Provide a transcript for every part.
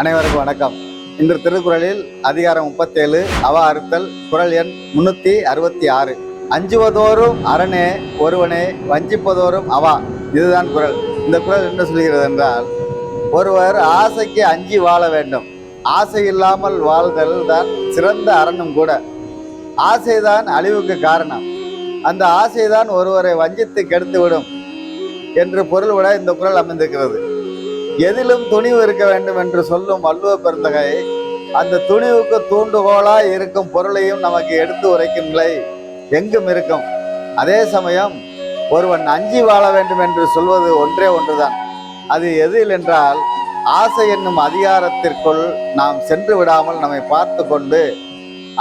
அனைவருக்கும் வணக்கம். இன்று திருக்குறளில் அதிகாரம் முப்பத்தேழு அவ அறுத்தல் குறள் எண் முன்னூத்தி அறுபத்தி ஆறு. அஞ்சுவதோறும் அரணே ஒருவனே வஞ்சிப்பதோறும் அவா. இதுதான் குரல் இந்த குறள் என்ன சொல்கிறது என்றால் ஒருவர் ஆசைக்கு அஞ்சி வாழ வேண்டும். ஆசை இல்லாமல் வாழ்தல் தான் சிறந்த அரணும் கூட. ஆசைதான் அழிவுக்கு காரணம். அந்த ஆசைதான் ஒருவரை வஞ்சித்து கெடுத்துவிடும் என்று பொருள் விட இந்த குறள் அமைந்திருக்கிறது. எதிலும் துணிவு இருக்க வேண்டும் என்று சொல்லும் வள்ளுவ பெருந்தகை அந்த துணிவுக்கு தூண்டுகோலாய் இருக்கும் பொருளையும் நமக்கு எடுத்து உரைக்கும் நிலை எங்கும் இருக்கும். அதே சமயம் ஒருவன் அஞ்சி வாழ வேண்டும் என்று சொல்வது ஒன்றே ஒன்றுதான். அது எதில் என்றால் ஆசை என்னும் அதிகாரத்திற்குள் நாம் சென்று விடாமல் நம்மை பார்த்து கொண்டு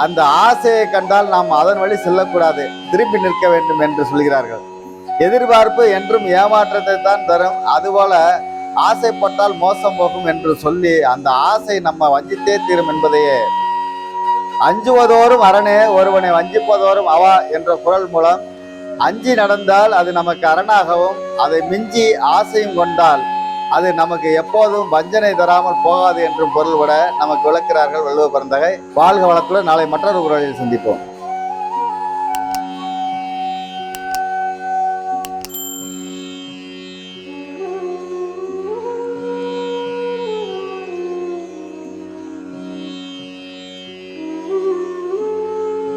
அந்த ஆசையை கண்டால் நாம் அதன் வழி செல்லக்கூடாது திரும்பி நிற்க வேண்டும் என்று சொல்கிறார்கள். எதிர்பார்ப்பு என்றும் ஏமாற்றத்தை தான் தரும். அதுபோல ஆசைப்பட்டால் மோசம் போகும் என்று சொல்லி அந்த ஆசை நம்ம வஞ்சித்தே தீரும் என்பதையே. அஞ்சுவதோறும் அரணே ஒருவனை வஞ்சிப்பதோறும் அவா என்ற குரல் மூலம் அஞ்சி நடந்தால் அது நமக்கு அரணாகவும் அதை மிஞ்சி ஆசையும் கொண்டால் அது நமக்கு எப்போதும் வஞ்சனை தராமல் போகாது என்றும் பொருள் விட நமக்கு விளக்கிறார்கள் வள்ளுவ பிறந்தகை வாழ்க வளத்துடன் நாளை மற்றொரு குரலில் சந்திப்போம்.